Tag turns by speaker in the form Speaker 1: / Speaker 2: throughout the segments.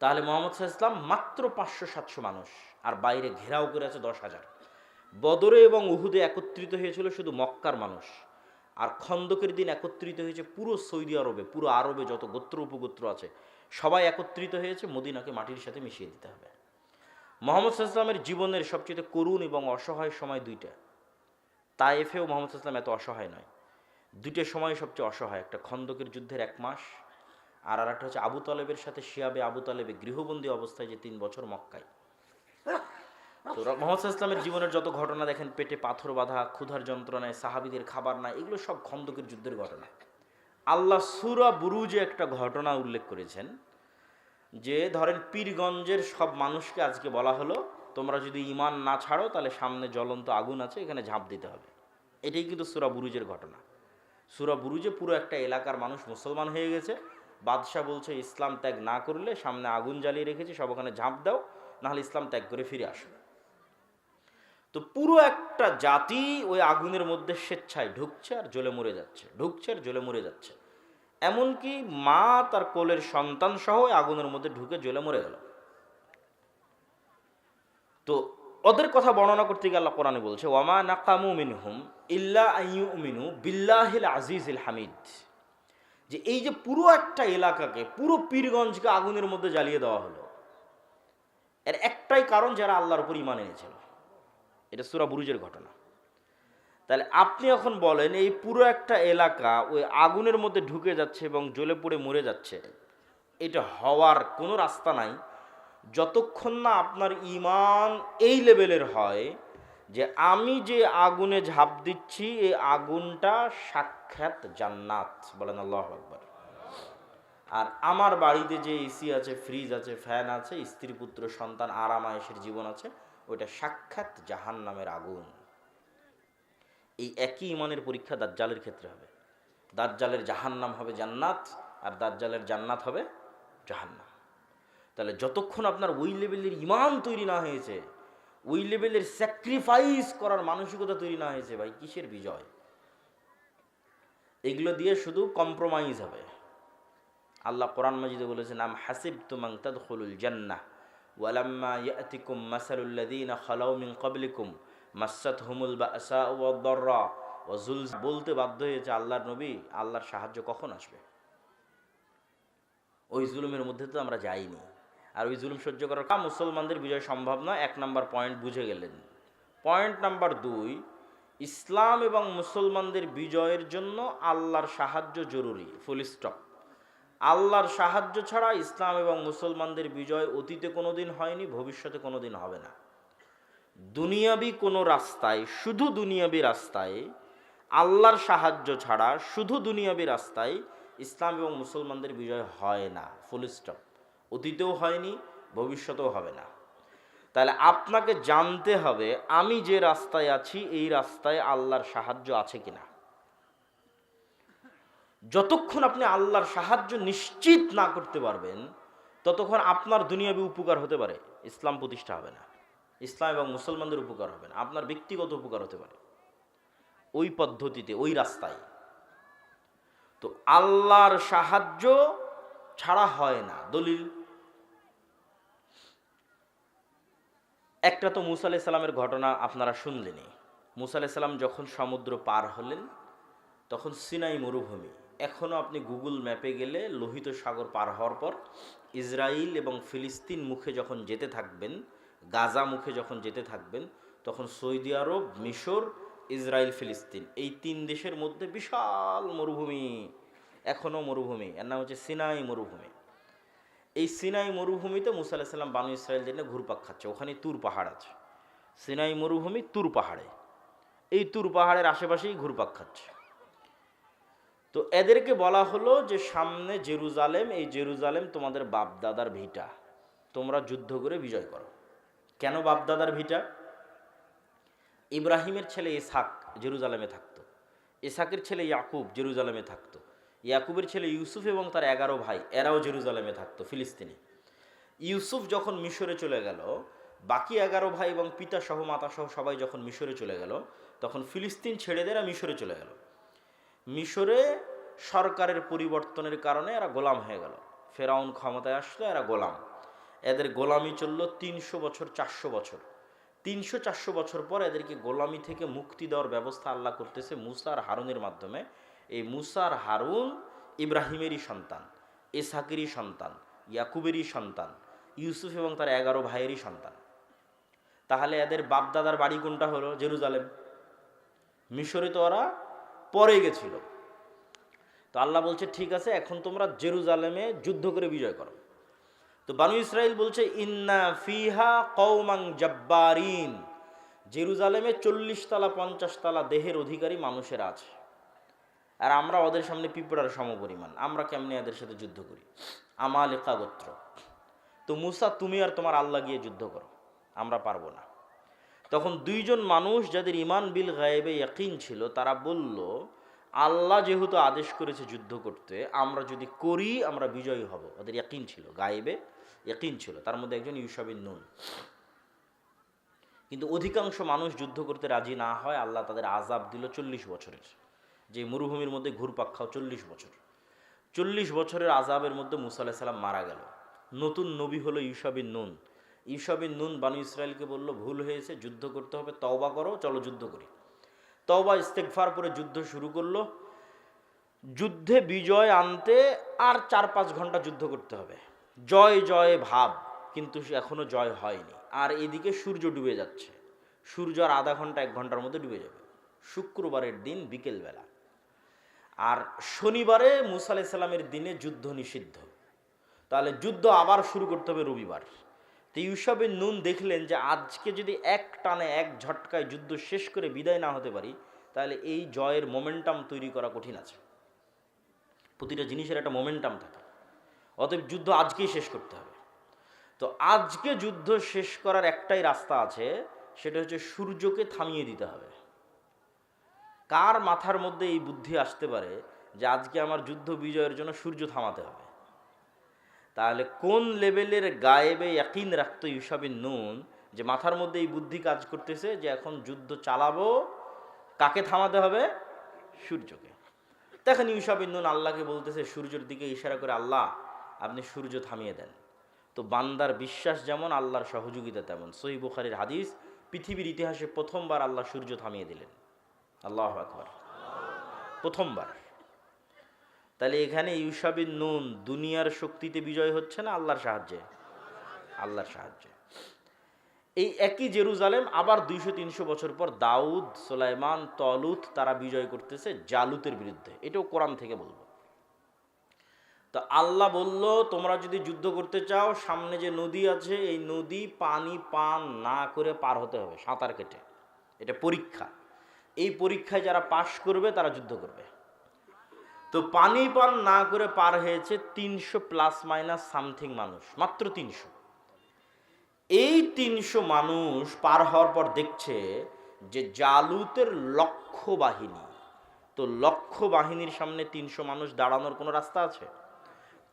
Speaker 1: তাহলে মোহাম্মদ ইসলাম মাত্র পাঁচশো সাতশো মানুষ, আর বাইরে ঘেরাও করে আছে দশ হাজার। বদরে এবং উহুদে একত্রিত হয়েছিল শুধু মক্কার মানুষ, আর খন্দকের দিন একত্রিত হয়েছে পুরো সৌদি আরবে, পুরো আরবে যত গোত্র উপগোত্র আছে, সবাই একত্রিত হয়েছে, মদিনাকে মাটির সাথে মিশিয়ে দিতে হবে। মোহাম্মদ ইসলামের জীবনের সবচেয়ে করুণ এবং অসহায় সময় দুইটা। তায়েফেও মোহাম্মদ ইসলাম এত অসহায় নয়। দুইটা সময় সবচেয়ে অসহায়, একটা খন্দকের যুদ্ধের এক মাস আর আর একটা হচ্ছে আবু তালেবের সাথে শিয়াবে আবু তালেবে গৃহবন্দী অবস্থায় যে তিন বছর মক্কায়। তো মোহাম্মদ ইসলামের জীবনের যত ঘটনা দেখেন, পেটে পাথর বাঁধা, ক্ষুধার যন্ত্রণায়, সাহাবিদের খাবার না এগুলো সব খন্দকের যুদ্ধের ঘটনা। আল্লাহ সুরা বুরুজে একটা ঘটনা উল্লেখ করেছেন, যে ধরেন পীরগঞ্জের সব মানুষকে আজকে বলা হলো, তোমরা যদি ইমান না ছাড়ো, তাহলে সামনে জ্বলন্ত আগুন আছে, এখানে ঝাঁপ দিতে হবে। এটাই কিন্তু সুরা বুরুজের ঘটনা। সুরা বুরুজে পুরো একটা এলাকার মানুষ মুসলমান হয়ে গেছে বাদশাহ বলছে, ইসলাম ত্যাগ না করলে সামনে আগুন জ্বালিয়ে রেখেছে, সব ওখানে ঝাঁপ দাও, নাহলে ইসলাম ত্যাগ করে ফিরে আসো তো পুরো একটা জাতি ওই আগুনের মধ্যে স্বেচ্ছায় ঢুকছে আর জ্বলে মরে যাচ্ছে, ঢুকছে আর জ্বলে মরে যাচ্ছে। এমনকি মা তার কোলের সন্তান সহ আগুনের মধ্যে ঢুকে জ্বলে মরে গেল। তো ওদের কথা বর্ণনা করতে গিয়ে কোরআনে বলছে ওয়ামা নাকামু মিনহুম ইল্লা আইয়ুমিনু বিল্লাহিল আজিজিল হামিদ। যে এই যে পুরো একটা এলাকাকে, পুরো পীরগঞ্জকে আগুনের মধ্যে জ্বালিয়ে দেওয়া হলো, এর একটাই কারণ যারা আল্লাহর উপর ইমান এনেছিল। এটা সুরা বুরুজের ঘটনা। তাহলে আপনি এখন বলেন, এই পুরো একটা এলাকা ওই আগুনের মধ্যে ঢুকে যাচ্ছে এবং জ্বলে পড়ে মরে যাচ্ছে, এটা হওয়ার কোনো রাস্তা নাই। যতক্ষণ না আপনার ইমান এই লেভেলের হয় যে আমি যে আগুনে ঝাঁপ দিচ্ছি, এই আগুনটা সাক্ষাৎ জান্নাত, বলেন আল্লাহ আকবর। আর আমার বাড়িতে যে এসি আছে, ফ্রিজ আছে, ফ্যান আছে, স্ত্রী, পুত্র, সন্তান, আরাম আয়েসের জীবন আছে, ওইটা সাক্ষাৎ জাহান নামের আগুন। এই একই ইমানের পরীক্ষা দাজ্জালের ক্ষেত্রে হবে। দাজ্জালের জাহান্নাম হবে জান্নাত, আর দাজ্জালের জান্নাত হবে জাহান্নাম। তাহলে যতক্ষণ আপনার ওই লেভেলের ইমান তৈরি না হয়েছে ওই লেভেলের স্যাক্রিফাইস করার মানসিকতা তৈরি না হয়েছে ভাই, কিসের বিজয়? এগুলো দিয়ে শুধু কম্প্রোমাইজ হবে। আল্লাহ কোরআন মাজিদে বলেছেন, আম হাসিব তুমাং তাদখুলুল জান্নাহ ওয়ালাম্মা ইয়াতিকুম মাসালুল্লাযীনা খালাউ মিন ক্বাবলিকুম, মাসাতহুমুল বাসা ওয়াদ-দাররা ওয়া যুল বলতে বাধ্য হয়েছে আল্লাহর নবী, আল্লাহর সাহায্য কখন আসবে? ওই জুলুমের মধ্যে তো আমরা যাইনি। আর ওই জুলুম সহ্য করার কাম মুসলমানদের বিজয় সম্ভব নয়। এক নম্বর পয়েন্ট বুঝে গেলেন। পয়েন্ট নাম্বার দুই, ইসলাম এবং মুসলমানদের বিজয়ের জন্য আল্লাহর সাহায্য জরুরি। ফুল স্টপ আল্লাহর সাহায্য ছাড়া ইসলাম এবং মুসলমানদের বিজয় অতীতে কোনোদিন হয়নি, ভবিষ্যতে কোনোদিন হবে না। দুনিয়াবি কোনো রাস্তায়, শুধু দুনিয়াবি রাস্তায় আল্লাহর সাহায্য ছাড়া শুধু দুনিয়াবি রাস্তায় ইসলাম এবং মুসলমানদের বিজয় হয় না। ফুল স্টপ অতীতেও হয়নি, ভবিষ্যতেও হবে না। তাহলে আপনাকে জানতে হবে, আমি যে রাস্তায় আছি, এই রাস্তায় আল্লাহর সাহায্য আছে কিনা। যতক্ষণ আপনি আল্লাহর সাহায্য নিশ্চিত না করতে পারবেন, ততক্ষণ আপনার দুনিয়াবি উপকার হতে পারে, ইসলাম প্রতিষ্ঠা হবে না। ইসলাম এবং মুসলমানদের উপকার হবে না, আপনার ব্যক্তিগত উপকার হতে পারে। ওই পদ্ধতিতে, ওই রাস্তায়। তো আল্লাহর সাহায্য ছাড়া হয় না, দলিল একটা তো মুসা সালামের ঘটনা আপনারা শুনলেনই। মুসা সালাম যখন সমুদ্র পার হলেন, তখন সিনাই মরুভূমি। এখনও আপনি গুগল ম্যাপে গেলে লোহিত সাগর পার হওয়ার পর ইসরায়েল এবং ফিলিস্তিন মুখে যখন যেতে থাকবেন, গাজা মুখে যখন যেতে থাকবেন, তখন সৌদি আরব, মিশর ইসরায়েল ফিলিস্তিন এই তিন দেশের মধ্যে বিশাল মরুভূমি এখনও মরুভূমি। এর নাম হচ্ছে সিনাই মরুভূমি। এই সিনাই মরুভূমিতে মুসা আলাহিস সাল্লাম বানু ইসরায়েলদের নিয়ে ঘুরপাক খাচ্ছে, ওখানে তুর পাহাড় আছে। সিনাই মরুভূমি, তুর পাহাড়ে। এই তুর পাহাড়ের আশেপাশেই ঘুরপাক খাচ্ছে। তো এদেরকে বলা হলো যে, সামনে জেরুজালেম, এই জেরুজালেম তোমাদের বাপদাদার ভিটা। তোমরা যুদ্ধ করে বিজয় করো। কেন বাপদাদার ভিটা? ইব্রাহিমের ছেলে ইসাক জেরুজালেমে থাকতো। ইসাকের ছেলে ইয়াকুব জেরুজালেমে থাকতো। ইয়াকুবের ছেলে ইউসুফ এবং তার এগারো ভাই, এরাও জেরুজালেমে থাকতো, ফিলিস্তিনে। ইউসুফ যখন মিশরে চলে গেল, বাকি এগারো ভাই এবং পিতা সহ, মাতা সহ সবাই যখন মিশরে চলে গেল, তখন ফিলিস্তিন ছেড়ে দেরা মিশরে চলে গেল। মিশরে সরকারের পরিবর্তনের কারণে এরা গোলাম হয়ে গেল। ফেরাউন ক্ষমতায় আসলো, এরা গোলাম। এদের গোলামি চলল তিনশো বছর, চারশো বছর। তিনশো, চারশো বছর পর এদেরকে গোলামি থেকে মুক্তি দেওয়ার ব্যবস্থা আল্লাহ করতেছে মুসা আর হারুনের মাধ্যমে। এই মুসার হারুন ইব্রাহিমেরই সন্তান, এসাকেরই সন্তান, ইয়াকুবেরই সন্তান, ইউসুফ এবং তার এগারো ভাইয়েরই সন্তান। তাহলে এদের বাপদাদার বাড়ি কোনটা হলো? জেরুজালেম। মিশরে তো ওরা পরে গেছিল। তো আল্লাহ বলছে, ঠিক আছে, এখন তোমরা জেরুজালেমে যুদ্ধ করে বিজয় করো। তো বানু ইসরাইল বলছে, ইন্না ফিহা কৌমাং জব্বারিন। জেরুজালেমে চল্লিশ তালা পঞ্চাশ তালা দেহের অধিকারী মানুষের আছে। আর আমরা ওদের সামনে পিঁপড়ার সমপরিমাণ। আমরা কেমনে এদের সাথে যুদ্ধ করি? আমাল গোত্র তো মুসা, তুমি আর তোমার আল্লাহ গিয়ে যুদ্ধ করো। আমরা পারব না। তখন দুইজন মানুষ যাদের ইমান বিল গায়েবে ইয়াকিন ছিল, তারা বলল, আল্লাহ যেহেতু আদেশ করেছে যুদ্ধ করতে, আমরা যদি করি, আমরা বিজয়ী হব। ওদের ইয়াকিন ছিল, গায়েবে ইয়াকিন ছিল। তার মধ্যে একজন ইউসাবিন নুন। কিন্তু অধিকাংশ মানুষ যুদ্ধ করতে রাজি না হয়, আল্লাহ তাদের আজাব দিল চল্লিশ বছরের। যে মরুভূমির মধ্যে ঘুরপাক খাও চল্লিশ বছর। চল্লিশ বছরের আজাবের মধ্যে মুসা আলাহ সাল্লাম মারা গেল। নতুন নবী হলো ইউসাবিন নুন। ইউসাবিন নুন বানু ইসরায়েলকে বলল, ভুল হয়েছে, যুদ্ধ করতে হবে, তওবা করো, চলো যুদ্ধ করি। তওবা ইস্তেকফার পরে যুদ্ধ শুরু করল। যুদ্ধে বিজয় আনতে আর চার পাঁচ ঘণ্টা যুদ্ধ করতে হবে। জয় জয়, ভাব, কিন্তু এখনও জয় হয়নি। আর এদিকে সূর্য ডুবে যাচ্ছে। সূর্য আর আধা ঘণ্টা, এক ঘণ্টার মধ্যে ডুবে যাবে। শুক্রবারের দিন বিকেলবেলা। আর শনিবারে মুসা আলাইসাল্লামের দিনে যুদ্ধ নিষিদ্ধ। তাহলে যুদ্ধ আবার শুরু করতে হবে রবিবার। তো ইউসবের নুন দেখলেন যে আজকে যদি এক টানে এক ঝটকায় যুদ্ধ শেষ করে বিদায় না হতে পারি, তাহলে এই জয়ের মোমেন্টাম তৈরি করা কঠিন আছে। প্রতিটা জিনিসের একটা মোমেন্টাম থাকে। অতএব যুদ্ধ আজকেই শেষ করতে হবে। তো আজকে যুদ্ধ শেষ করার একটাই রাস্তা আছে, সেটা হচ্ছে সূর্যকে থামিয়ে দিতে হবে। কার মাথার মধ্যে এই বুদ্ধি আসতে পারে যে আজকে আমার যুদ্ধ বিজয়ের জন্য সূর্য থামাতে হবে? তাহলে কোন লেভেলের গায়েবে ইয়াকিন রাখতো ইউসাবিন নুন যে মাথার মধ্যে এই বুদ্ধি কাজ করতেছে যে এখন যুদ্ধ চালাবো? কাকে থামাতে হবে? সূর্যকে। তখন ইউসাবিন নুন আল্লাহকে বলতেছে, সূর্যের দিকে ইশারা করে, আল্লাহ, আপনি সূর্য থামিয়ে দেন। তো বান্দার বিশ্বাস যেমন, আল্লাহর সহযোগিতা তেমন। সহি বুখারির হাদিস, পৃথিবীর ইতিহাসে প্রথমবার আল্লাহ সূর্য থামিয়ে দিলেন। আল্লাহ আকবর। প্রথমবার। তাহলে এখানে ইউসাবিন নুন দুনিয়ার শক্তিতে বিজয় হচ্ছে না আল্লাহর সাহায্যে? আল্লাহর সাহায্যে। এই একই জেরুজালেম আবার দুইশো তিনশো বছর পর দাউদ, সোলাইমান, তলুত তারা বিজয় করতেছে জালুতের বিরুদ্ধে। এটাও কোরআন থেকে বলব। তো আল্লাহ বলল, তোমরা যদি যুদ্ধ করতে চাও, সামনে যে নদী আছে, এই নদী পানি পান না করে পার হতে হবে সাঁতার কেটে। এটা পরীক্ষা। এই পরীক্ষায় যারা পাশ করবে, তারা যুদ্ধ করবে। তো পানি পান না করে পার হয়েছে তিনশো প্লাস মাইনাস সামথিং মানুষ, মাত্র তিনশো। এই তিনশো মানুষ পার হওয়ার পর দেখছে যে জালুতের লক্ষ্য বাহিনী তো লক্ষ্য বাহিনীর সামনে তিনশো মানুষ দাঁড়ানোর কোনো রাস্তা আছে?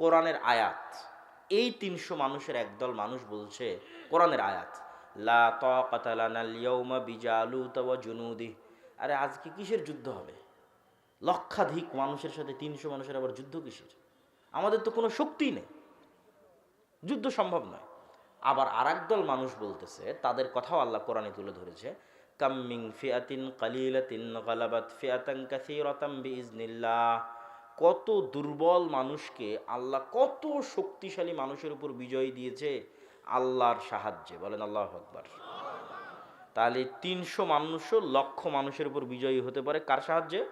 Speaker 1: কোরআনের আয়াত। এই তিনশো মানুষের একদল মানুষ বলছে, কোরআনের আয়াত, লা তাকাতালানাল ইয়াউমা বিজালুত ওয়া আরে আজকে কিসের যুদ্ধ হবে? লক্ষাধিক মানুষের সাথে তিনশো মানুষের আবার যুদ্ধ কিসের? আমাদের তো কোনো শক্তিই নেই। যুদ্ধ সম্ভব নয়। আবার আর দল মানুষ বলতেছে, তাদের কথাও আল্লাহ কোরআনে তুলে ধরেছে কাম্মিং ফিয়াতিন কালিলাতিন গালাবাত ফিয়াতান কাসীরাতাম বিইজনিল্লাহ। কত দুর্বল মানুষকে আল্লাহ কত শক্তিশালী মানুষের উপর বিজয় দিয়েছে আল্লাহর সাহায্যে। বলেন আল্লাহ আকবার। তাহলে তিনশো মানুষও লক্ষ মানুষের উপর বিজয়ী হতে পারে। কার সাহায্যে?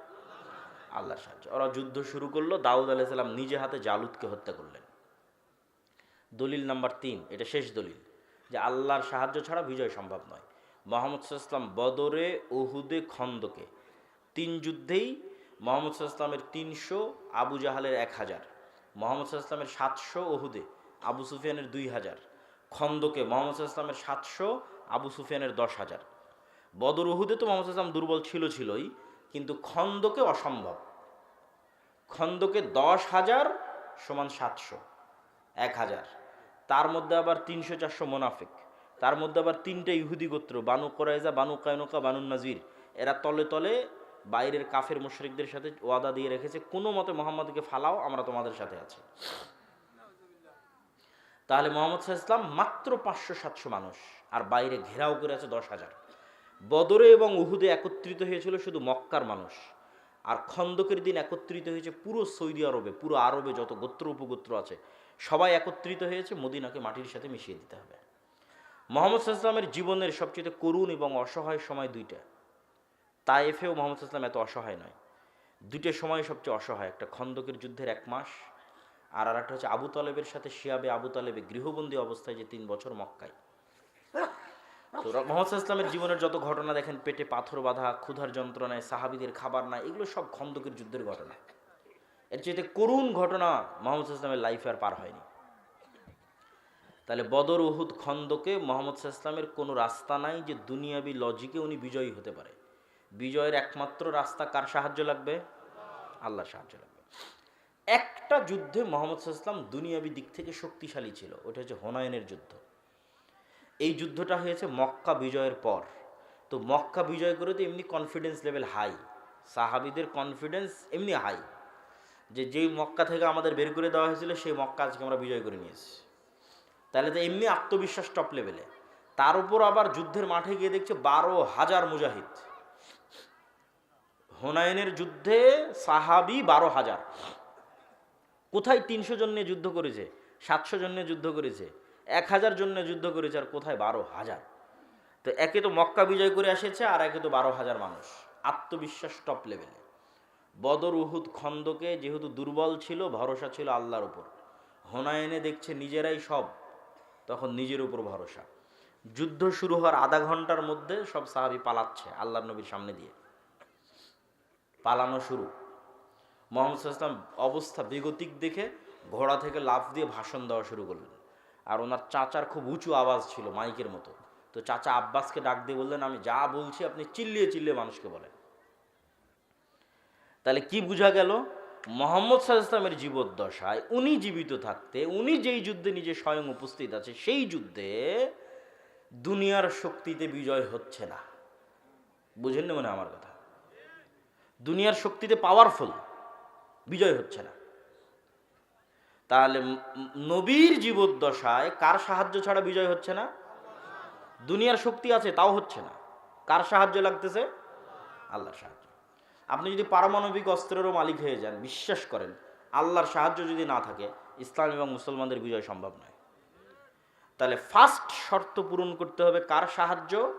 Speaker 1: আল্লাহর সাহায্যে। ওরা যুদ্ধ শুরু করল, দাউদ আলাইসাল্লাম নিজে হাতে জালুদকে হত্যা করলেন। দলিল নাম্বার তিন, এটা শেষ দলিল, যে আল্লাহর সাহায্য ছাড়া বিজয় সম্ভব নয়। মোহাম্মদ সাল্লাম বদরে ওহুদে খন্দকে। তিন যুদ্ধেই মোহাম্মদ সাল্লামের তিনশো, আবু জাহালের এক হাজার। মোহাম্মদ সাল্লামের সাতশো ওহুদে আবু সুফিয়ানের দুই হাজার। খন্দকে মোহাম্মদ সাল্লামের সাতশো আবু সুফিয়ানের দশ হাজার। বদর ওহুদে তো মোহাম্মদ সাল্লাম দুর্বল ছিল, ছিলই, কিন্তু খন্দকে অসম্ভব। খন্দকে দশ হাজার সমান সাতশো, এক হাজার। তার মধ্যে আবার তিনশো চারশো মোনাফিক। তার মধ্যে আবার তিনটে ইহুদি গোত্র, Banu Qurayza Banu Qaynuqa, Banu Nadir. এরা তলে তলে বাইরের কাফের মুশরিকদের সাথে ওয়াদা দিয়ে রেখেছে। কোনো মতে মোহাম্মদকে ফালাও, আমরা তোমাদের সাথে আছি। তাহলে মোহাম্মদ ইসলাম মাত্র পাঁচশো সাতশো মানুষ, আর বাইরে ঘেরাও করে আছে দশ হাজার। বদরে এবং উহুদে একত্রিত হয়েছিল শুধু মক্কার মানুষ, আর খন্দকের দিন একত্রিত হয়েছে পুরো সৌদি আরবে, পুরো আরবে যত গোত্র উপগোত্র আছে, সবাই একত্রিত হয়েছে, মদিনাকে মাটির সাথে মিশিয়ে দিতে হবে। মোহাম্মদ সাল্লামের জীবনের সবচেয়ে করুণ এবং অসহায় সময় দুইটা। তাইফেও মোহাম্মদ সাল্লাম এত অসহায় নয়। দুইটা সময় সবচেয়ে অসহায়, একটা খন্দকের যুদ্ধের এক মাস আর আর একটা হচ্ছে আবু তালেবের সাথে শিয়াবে আবু তালেবে গৃহবন্দী অবস্থায় যে তিন বছর মক্কায়। তো মোহাম্মদ ইসলামের জীবনের যত ঘটনা দেখেন, পেটে পাথর বাঁধা, ক্ষুধার যন্ত্রণায় সাহাবিদের খাবার না এগুলো সব খন্দকের যুদ্ধের ঘটনা। এর চাইতে করুণ ঘটনা মোহাম্মদ ইসলামের লাইফে আর পার হয়নি। তাহলে বদর, উহুদ খন্দকে মোহাম্মদ ইসলামের কোনো রাস্তা নাই যে দুনিয়াবি লজিকে উনি বিজয়ী হতে পারে। বিজয়ের একমাত্র রাস্তা কার সাহায্য লাগবে? আল্লাহর সাহায্য লাগবে। একটা যুদ্ধে মোহাম্মদ ইসলাম দুনিয়াবি দিক থেকে শক্তিশালী ছিল, ওটা হচ্ছে হোনায়নের যুদ্ধ। এই যুদ্ধটা হয়েছে মক্কা বিজয়ের পর। তো মক্কা বিজয় করে তো এমনি কনফিডেন্স লেভেল হাই সাহাবিদের কনফিডেন্স এমনি হাই যে যেই মক্কা থেকে আমাদের বের করে দেওয়া হয়েছিল, সেই মক্কা আজকে আমরা বিজয় করে নিয়েছি। তাহলে তো এমনি আত্মবিশ্বাস টপ লেভেলে তার উপর আবার যুদ্ধের মাঠে গিয়ে দেখছে বারো হাজার মুজাহিদ। হোনায়নের যুদ্ধে সাহাবি বারো হাজার। কোথায় তিনশো জন নিয়ে যুদ্ধ করেছে? সাতশো জন নিয়ে যুদ্ধ করেছে? এক হাজার জন নিয়ে যুদ্ধ করেছে আর কোথায় বারো হাজার? তো একে তো মক্কা বিজয় করে এসেছে আর একে তো বারো হাজার মানুষ। আত্মবিশ্বাস টপ লেভেলে বদর উহুদ খন্দকে যেহেতু দুর্বল ছিল, ভরসা ছিল আল্লাহর উপর। হোনায়নে দেখছে নিজেরাই সব, তখন নিজের উপর ভরসা। যুদ্ধ শুরু হওয়ার আধা ঘণ্টার মধ্যে সব সাহাবি পালাচ্ছে আল্লাহ নবীর সামনে দিয়ে। পালানো শুরু। মোহাম্মদ ইসলাম অবস্থা বেগতিক দেখে ঘোড়া থেকে লাফ দিয়ে ভাষণ দেওয়া শুরু করলেন। আর ওনার চাচার খুব উঁচু আওয়াজ ছিল মাইকের মতো। তো চাচা আব্বাসকে ডাক দিয়ে বললেন, আমি যা বলছি আপনি চিল্লিয়ে চিল্লিয়ে মানুষকে বলেন। তাহলে কি বোঝা গেল? মোহাম্মদ সাল্লাহ ইসলামের জীবদ্দশায় উনি জীবিত থাকতে, উনি যেই যুদ্ধে নিজে স্বয়ং উপস্থিত আছে, সেই যুদ্ধে দুনিয়ার শক্তিতে বিজয় হচ্ছে না। বুঝেন না মানে আমার কথা? দুনিয়ার শক্তিতে পাওয়ারফুল বিজয় হচ্ছে না। তাহলে নবীর জীবদ্দশায় কার সাহায্য ছাড়া বিজয় হচ্ছে না? দুনিয়ার শক্তি আছে, তাও হচ্ছে না। কার সাহায্য লাগতেছে? আল্লাহর সাহায্য। আপনি যদি পারমাণবিক অস্ত্রেরও মালিক হয়ে যান, বিশ্বাস করেন, আল্লাহর সাহায্য যদি না থাকে, ইসলাম এবং মুসলমানদের বিজয় সম্ভব নয়। তাহলে ফার্স্ট শর্ত পূরণ করতে হবে কার সাহায্য?